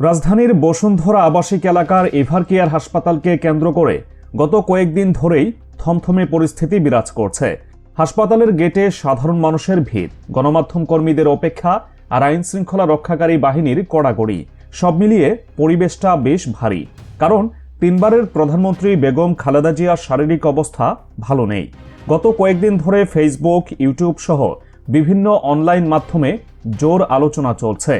রাজধানীর বসুন্ধরা আবাসিক এলাকার এভারকেয়ার হাসপাতালকে কেন্দ্র করে গত কয়েকদিন ধরেই থমথমে পরিস্থিতি বিরাজ করছে। হাসপাতালের গেটে সাধারণ মানুষের ভিড়, গণমাধ্যম কর্মীদের অপেক্ষা আর আইন শৃঙ্খলা রক্ষাকারী বাহিনীর কড়াকড়ি, সব মিলিয়ে পরিবেশটা বেশ ভারী। কারণ তিনবারের প্রধানমন্ত্রী বেগম খালেদা জিয়ার শারীরিক অবস্থা ভালো নেই। গত কয়েকদিন ধরে ফেসবুক ইউটিউব সহ বিভিন্ন অনলাইন মাধ্যমে জোর আলোচনা চলছে।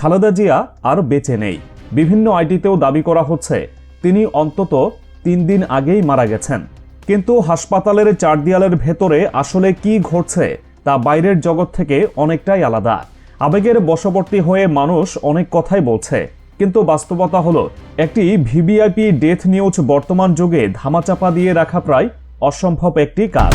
খালেদা জিয়া আর বেঁচে নেই। বিভিন্ন আইটিতেও দাবি করা হচ্ছে, তিনি অন্তত তিন দিন আগেই মারা গেছেন। কিন্তু হাসপাতালের চার দেয়ালের ভেতরে আসলে কি ঘটছে, তা বাইরের জগৎ থেকে অনেকটাই আলাদা। আবেগের বশবর্তী হয়ে মানুষ অনেক কথাই বলছে, কিন্তু বাস্তবতা হলো, একটি ভিভিআইপি ডেথ নিউজ বর্তমান যুগে ধামাচাপা দিয়ে রাখা প্রায় অসম্ভব একটি কাজ।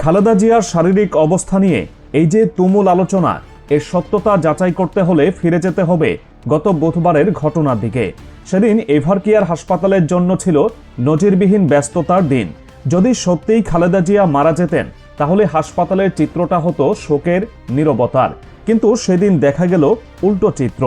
খালেদা জিয়ার শারীরিক অবস্থা নিয়ে এই যে তুমুল আলোচনা এর সত্যতা যাচাই করতে হলে ফিরে যেতে হবে গত বুধবারের ঘটনার দিকে। সেদিন এভারকেয়ার হাসপাতালের জন্য ছিল নজিরবিহীন ব্যস্ততার দিন। যদি সত্যিই খালেদা জিয়া মারা যেতেন, তাহলে হাসপাতালের চিত্রটা হতো শোকের নীরবতার। কিন্তু সেদিন দেখা গেল উল্টো চিত্র।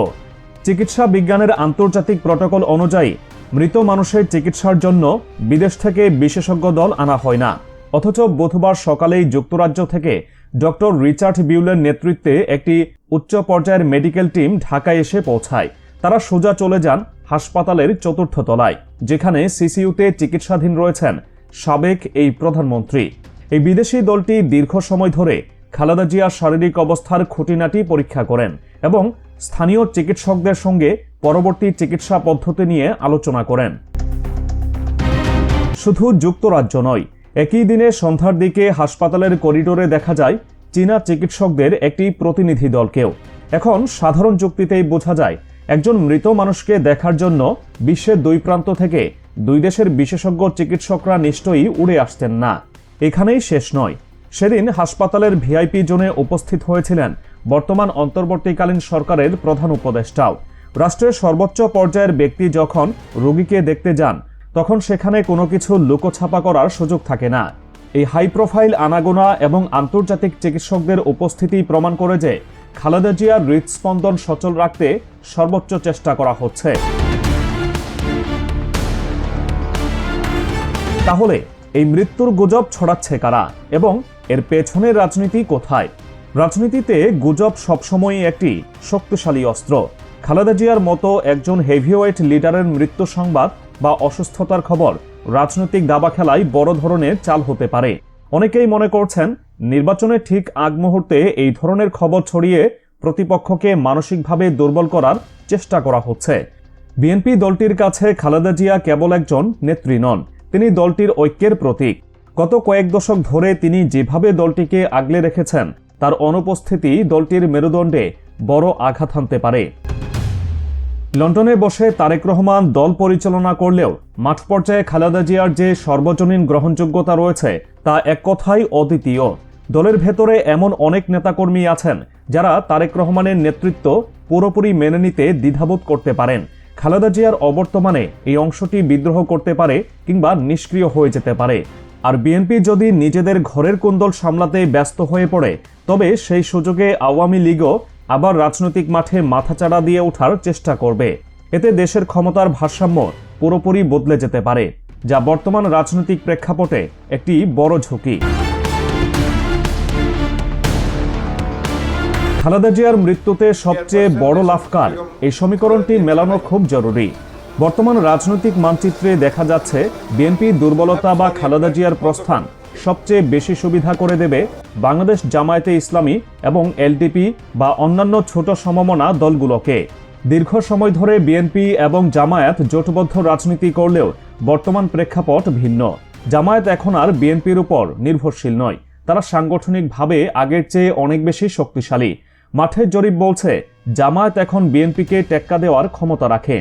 চিকিৎসা বিজ্ঞানের আন্তর্জাতিক প্রটোকল অনুযায়ী, মৃত মানুষের চিকিৎসার জন্য বিদেশ থেকে বিশেষজ্ঞ দল আনা হয় না। অথচ বুধবার সকালেই যুক্তরাজ্য থেকে ডক্টর রিচার্ড বিউলের নেতৃত্বে একটি উচ্চ পর্যায়ের মেডিকেল টিম ঢাকায় এসে পৌঁছায়। তারা সোজা চলে যান হাসপাতালের চতুর্থ তলায়, যেখানে সিসিইউতে চিকিৎসাধীন রয়েছেন সাবেক এই প্রধানমন্ত্রী। এই বিদেশি দলটি দীর্ঘ সময় ধরে খালেদা জিয়ার শারীরিক অবস্থার খুঁটিনাটি পরীক্ষা করেন এবং স্থানীয় চিকিৎসকদের সঙ্গে পরবর্তী চিকিৎসা পদ্ধতি নিয়ে আলোচনা করেন। শুধু যুক্তরাজ্য নয় একই দিনে সন্ধ্যার দিকে হাসপাতালের করিডোরে দেখা যায়, চীনা চিকিৎসকদের একটি প্রতিনিধি দলকেও। এখন সাধারণ যুক্তিতেই বোঝা যায়, একজন মৃত মানুষকে দেখার জন্য বিশ্বের দুই প্রান্ত থেকে দুই দেশের বিশেষজ্ঞ চিকিৎসকরা নিশ্চয়ই উড়ে আসতেন না। এখানেই শেষ নয়। সেদিন হাসপাতালের ভিআইপি জোনে উপস্থিত হয়েছিলেন বর্তমান অন্তর্বর্তীকালীন সরকারের প্রধান উপদেষ্টাও। রাষ্ট্রের সর্বোচ্চ পর্যায়ের ব্যক্তি যখন রোগীকে দেখতে যান তখন সেখানে কোনো কিছু লুকোছাপা করার সুযোগ থাকে না। এই হাই প্রোফাইল আনাগোনা এবং আন্তর্জাতিক চিকিৎসকদের উপস্থিতি প্রমাণ করে যে খালেদা জিয়ার হৃদস্পন্দন সচল রাখতে সর্বোচ্চ চেষ্টা করা হচ্ছে। তাহলে এই মৃত্যুর গুজব ছড়াচ্ছে কারা এবং এর পেছনের রাজনীতি কোথায়? রাজনীতিতে গুজব সবসময়ই একটি শক্তিশালী অস্ত্র। খালেদা জিয়ার মতো একজন হেভিওয়েট লিডারের মৃত্যু সংবাদ বা অসুস্থতার খবর, রাজনৈতিক দাবা খেলায় বড় ধরনের চাল হতে পারে। অনেকেই মনে করছেন নির্বাচনের ঠিক আগ মুহূর্তে এই ধরনের খবর ছড়িয়ে প্রতিপক্ষকে মানসিকভাবে দুর্বল করার চেষ্টা করা হচ্ছে। বিএনপি দলটির কাছে খালেদা জিয়া কেবল একজন নেত্রী নন, তিনি দলটির ঐক্যের প্রতীক। গত কয়েক দশক ধরে তিনি যেভাবে দলটিকে আগলে রেখেছেন, তার অনুপস্থিতি দলটির মেরুদণ্ডে বড় আঘাত হানতে পারে। লন্ডনে বসে তারেক রহমান দল পরিচালনা করলেও মাঠ পর্যায়ে খালেদা জিয়ার যে সর্বজনীন গ্রহণযোগ্যতা রয়েছে, তা এক কথাই অদ্বিতীয়। দলের ভেতরে এমন অনেক নেতাকর্মী আছেন যারা তারেক রহমানের নেতৃত্ব পুরোপুরি মেনে নিতে দ্বিধাবোধ করতে পারেন। খালেদা জিয়ার অবর্তমানে এই অংশটি বিদ্রোহ করতে পারে কিংবা নিষ্ক্রিয় হয়ে যেতে পারে। আর বিএনপি যদি নিজেদের ঘরের কুন্দল সামলাতে ব্যস্ত হয়ে পড়ে, তবে সেই সুযোগে আওয়ামী লীগও আবার রাজনৈতিক মাঠে মাথাচাড়া দিয়ে ওঠার চেষ্টা করবে। এতে দেশের ক্ষমতার ভারসাম্য পুরোপুরি বদলে যেতে পারে, যা বর্তমান রাজনৈতিক প্রেক্ষাপটে একটি বড় ঝুঁকি। খালেদা জিয়ার মৃত্যুতে সবচেয়ে বড় লাভকার এই সমীকরণটি মেলানো খুব জরুরি। বর্তমান রাজনৈতিক মানচিত্রে দেখা যাচ্ছে বিএনপি দুর্বলতা বা খালেদা জিয়ার প্রস্থান সবচেয়ে বেশি সুবিধা করে দেবে বাংলাদেশ জামায়াতে ইসলামী এবং এলডিপি বা অন্যান্য ছোট সমমনা দলগুলোকে। দীর্ঘ সময় ধরে বিএনপি এবং জামায়াত জোটবদ্ধ রাজনীতি করলেও বর্তমান প্রেক্ষাপট ভিন্ন। জামায়াত এখন আর বিএনপির উপর নির্ভরশীল নয়। তারা সাংগঠনিকভাবে আগের চেয়ে অনেক বেশি শক্তিশালী। মাঠের জরিপ বলছে, জামায়াত এখন বিএনপিকে টেক্কা দেওয়ার ক্ষমতা রাখে।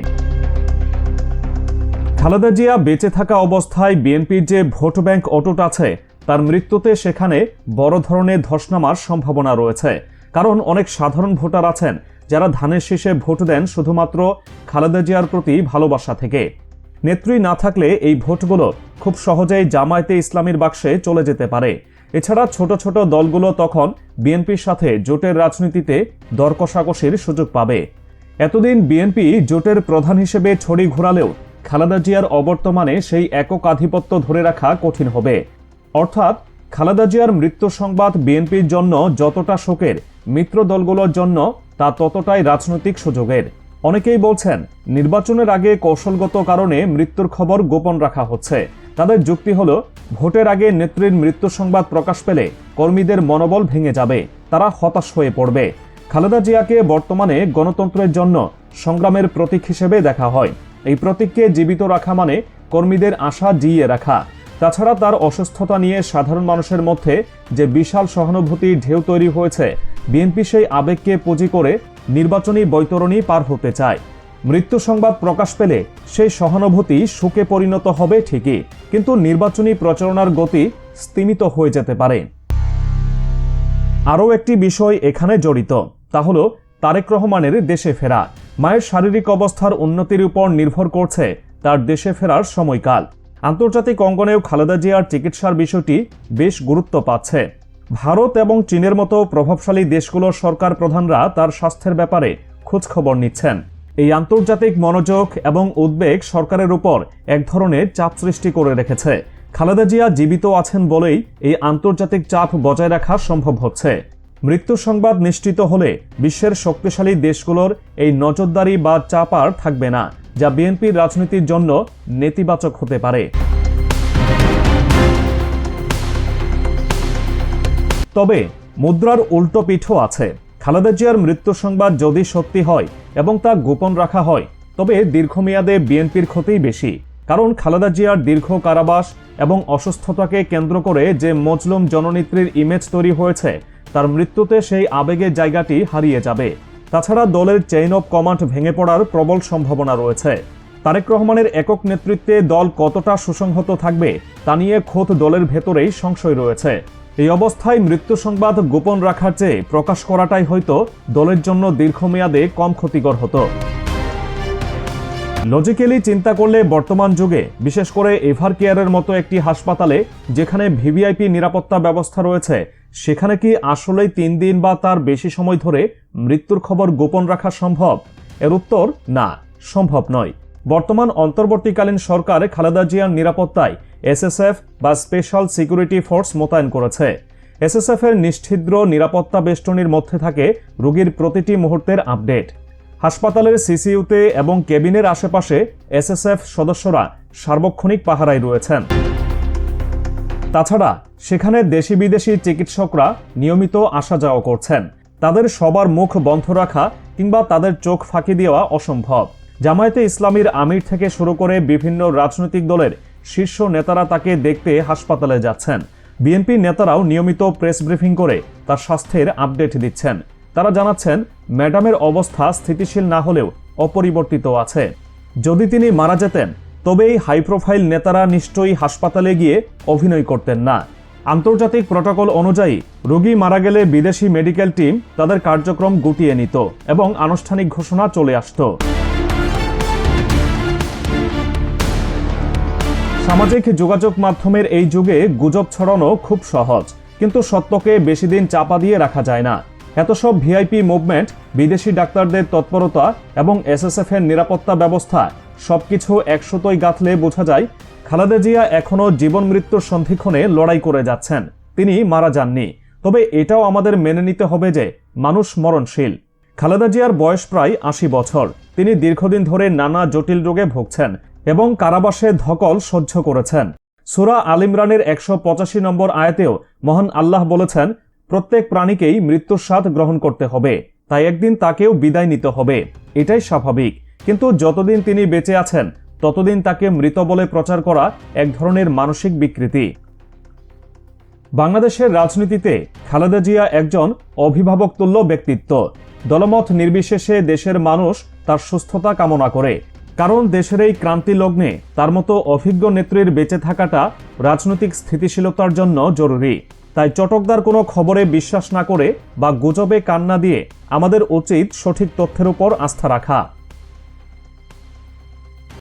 খালেদা জিয়া বেঁচে থাকা অবস্থায় বিএনপির যে ভোট ব্যাংক অটুট আছে তার মৃত্যুতে সেখানে বড় ধরনের ধস নামার সম্ভাবনা রয়েছে। কারণ অনেক সাধারণ ভোটার আছেন যারা ধানের শীষে ভোট দেন শুধুমাত্র খালেদা জিয়ার প্রতি ভালোবাসা থেকে। নেত্রী না থাকলে এই ভোটগুলো খুব সহজেই জামায়াতে ইসলামীর বাক্সে চলে যেতে পারে। এছাড়া ছোট ছোট দলগুলো তখন বিএনপির সাথে জোটের রাজনীতিতে দর কষাকষির সুযোগ পাবে। এতদিন বিএনপি জোটের প্রধান হিসেবে ছড়ি ঘোরালেও খালেদা জিয়ার অবর্তমানে সেই একক আধিপত্য ধরে রাখা কঠিন হবে। অর্থাৎ খালেদা জিয়ার মৃত্যু সংবাদ বিএনপির জন্য যতটা শোকের, মিত্র দলগুলোর জন্য তা ততটাই রাজনৈতিক সুযোগের। অনেকেই বলছেন, নির্বাচনের আগে কৌশলগত কারণে মৃত্যুর খবর গোপন রাখা হচ্ছে। তাদের যুক্তি হল, ভোটের আগে নেত্রীর মৃত্যু সংবাদ প্রকাশ পেলে কর্মীদের মনোবল ভেঙে যাবে, তারা হতাশ হয়ে পড়বে। খালেদা জিয়াকে বর্তমানে গণতন্ত্রের জন্য সংগ্রামের প্রতীক হিসেবে দেখা হয়। এই প্রতীককে জীবিত রাখা মানে কর্মীদের আশা জিইয়ে রাখা। তাছাড়া তার অসুস্থতা নিয়ে সাধারণ মানুষের মধ্যে যে বিশাল সহানুভূতির ঢেউ তৈরি হয়েছে বিএনপি সেই আবেগকে পুঁজি করে নির্বাচনী বৈতরণী পার হতে চায়। মৃত্যু সংবাদ প্রকাশ পেলে সেই সহানুভূতি সুখে পরিণত হবে ঠিকই, কিন্তু নির্বাচনী প্রচারণার গতি স্তিমিত হয়ে যেতে পারে। আরও একটি বিষয় এখানে জড়িত, তা হল তারেক রহমানের দেশে ফেরা। মায়ের শারীরিক অবস্থার উন্নতির উপর নির্ভর করছে তার দেশে ফেরার সময়কাল। আন্তর্জাতিক অঙ্গনেও খালেদা জিয়ার চিকিৎসার বিষয়টি বেশ গুরুত্ব পাচ্ছে। ভারত এবং চীনের মতো প্রভাবশালী দেশগুলোর সরকার প্রধানরা তার স্বাস্থ্যের ব্যাপারে খোঁজখবর নিচ্ছেন। এই আন্তর্জাতিক মনোযোগ এবং উদ্বেগ সরকারের উপর এক ধরনের চাপ সৃষ্টি করে রেখেছে। খালেদা জিয়া জীবিত আছেন বলেই এই আন্তর্জাতিক চাপ বজায় রাখা সম্ভব হচ্ছে। মৃত্যু সংবাদ নিশ্চিত হলে বিশ্বের শক্তিশালী দেশগুলোর এই নজরদারি বা চাপ আর থাকবে না, যা বিএনপির রাজনীতির জন্য নেতিবাচক হতে পারে। তবে মুদ্রার উল্টো পিঠও আছে। খালেদা জিয়ার মৃত্যু সংবাদ যদি সত্যি হয় এবং তা গোপন রাখা হয়, তবে দীর্ঘমেয়াদে বিএনপির ক্ষতিই বেশি। কারণ খালেদা জিয়ার দীর্ঘ কারাবাস এবং অসুস্থতাকে কেন্দ্র করে যে মজলুম জননেত্রীর ইমেজ তৈরি হয়েছে তার মৃত্যুতে সেই আবেগের জায়গাটি হারিয়ে যাবে। তাছাড়া দলের চেইন অফ কমান্ড ভেঙে পড়ার প্রবল সম্ভাবনা রয়েছে। তারেক রহমানের একক নেতৃত্বে দল কতটা সুসংহত থাকবে, তা নিয়ে খোদ দলের ভেতরেই সংশয় রয়েছে। এই অবস্থায় মৃত্যু সংবাদ গোপন রাখার চেয়ে প্রকাশ করাটাই হয়তো দলের জন্য দীর্ঘমেয়াদে কম ক্ষতিকর হতো। লজিক্যালি চিন্তা করলে বর্তমান যুগে, বিশেষ করে এভার কেয়ারের মতো একটি হাসপাতালে, যেখানে ভিভিআইপি নিরাপত্তা ব্যবস্থা রয়েছে, সেখানে কি আসলেই তিন দিন বা তার বেশি সময় ধরে মৃত্যুর খবর গোপন রাখা সম্ভব? এর উত্তর, না, সম্ভব নয়। বর্তমান অন্তর্বর্তীকালীন সরকার খালেদা জিয়ার নিরাপত্তায় এসএসএফ বা স্পেশাল সিকিউরিটি ফোর্স মোতায়েন করেছে। এসএসএফ এর নিশ্ছিদ্র নিরাপত্তা বেষ্টনীর মধ্যে থাকে রোগীর প্রতিটি মুহূর্তের আপডেট। হাসপাতালের সিসিইউতে এবং কেবিনের আশেপাশে এসএসএফ সদস্যরা সার্বক্ষণিক পাহারায় রয়েছেন। তাছাড়া সেখানে দেশি বিদেশি চিকিৎসকরা নিয়মিত আসা যাওয়া করছেন। তাদের সবার মুখ বন্ধ রাখা কিংবা তাদের চোখ ফাঁকি দেওয়া অসম্ভব। জামায়াতে ইসলামীর আমির থেকে শুরু করে বিভিন্ন রাজনৈতিক দলের শীর্ষ নেতারা তাকে দেখতে হাসপাতালে যাচ্ছেন। বিএনপি নেতারাও নিয়মিত প্রেস ব্রিফিং করে তার স্বাস্থ্যের আপডেট দিচ্ছেন। তারা জানাচ্ছেন, ম্যাডামের অবস্থা স্থিতিশীল না হলেও অপরিবর্তিত আছে। যদি তিনি মারা যেতেন, তবেই হাই প্রোফাইল নেতারা নিশ্চয়ই হাসপাতালে গিয়ে অভিনয় করতেন না। আন্তর্জাতিক প্রটোকল অনুযায়ী, রোগী মারা গেলে বিদেশি মেডিকেল টিম তাদের কার্যক্রম গুটিয়ে নিত এবং আনুষ্ঠানিক ঘোষণা চলে আসতো। সামাজিক যোগাযোগ মাধ্যমের এই যুগে গুজব ছড়ানো খুব সহজ, কিন্তু সত্যকে বেশি দিন চাপা দিয়ে রাখা যায় না। এত সব ভিআইপি মুভমেন্ট, বিদেশি ডাক্তারদের তৎপরতা এবং এসএসএফ এর নিরাপত্তা ব্যবস্থা, সবকিছু একশতই গাঁথলে বোঝা যায়, খালেদা জিয়া এখনও জীবন মৃত্যুর সন্ধিক্ষণে লড়াই করে যাচ্ছেন। তিনি মারা যাননি। তবে এটাও আমাদের মেনে নিতে হবে যে, মানুষ মরণশীল। খালেদা জিয়ার বয়স প্রায় আশি বছর। তিনি দীর্ঘদিন ধরে নানা জটিল রোগে ভুগছেন এবং কারাবাসে ধকল সহ্য করেছেন। সুরা আল ইমরানের একশো পঁচাশি নম্বর আয়াতেও মহান আল্লাহ বলেছেন প্রত্যেক প্রাণীকেই মৃত্যুর স্বাদ গ্রহণ করতে হবে, তাই একদিন তাকেও বিদায় নিতে হবে। এটাই স্বাভাবিক। কিন্তু যতদিন তিনি বেঁচে আছেন, ততদিন তাকে মৃত বলে প্রচার করা এক ধরনের মানসিক বিকৃতি। বাংলাদেশের রাজনীতিতে খালেদা জিয়া একজন অভিভাবকতুল্য ব্যক্তিত্ব। দলমত নির্বিশেষে দেশের মানুষ তার সুস্থতা কামনা করে। কারণ দেশের এই ক্রান্তি লগ্নে তার মতো অভিজ্ঞ নেত্রীর বেঁচে থাকাটা রাজনৈতিক স্থিতিশীলতার জন্য জরুরি। তাই চটকদার কোনো খবরে বিশ্বাস না করে বা গুজবে কান্না দিয়ে আমাদের উচিত সঠিক তথ্যের উপর আস্থা রাখা।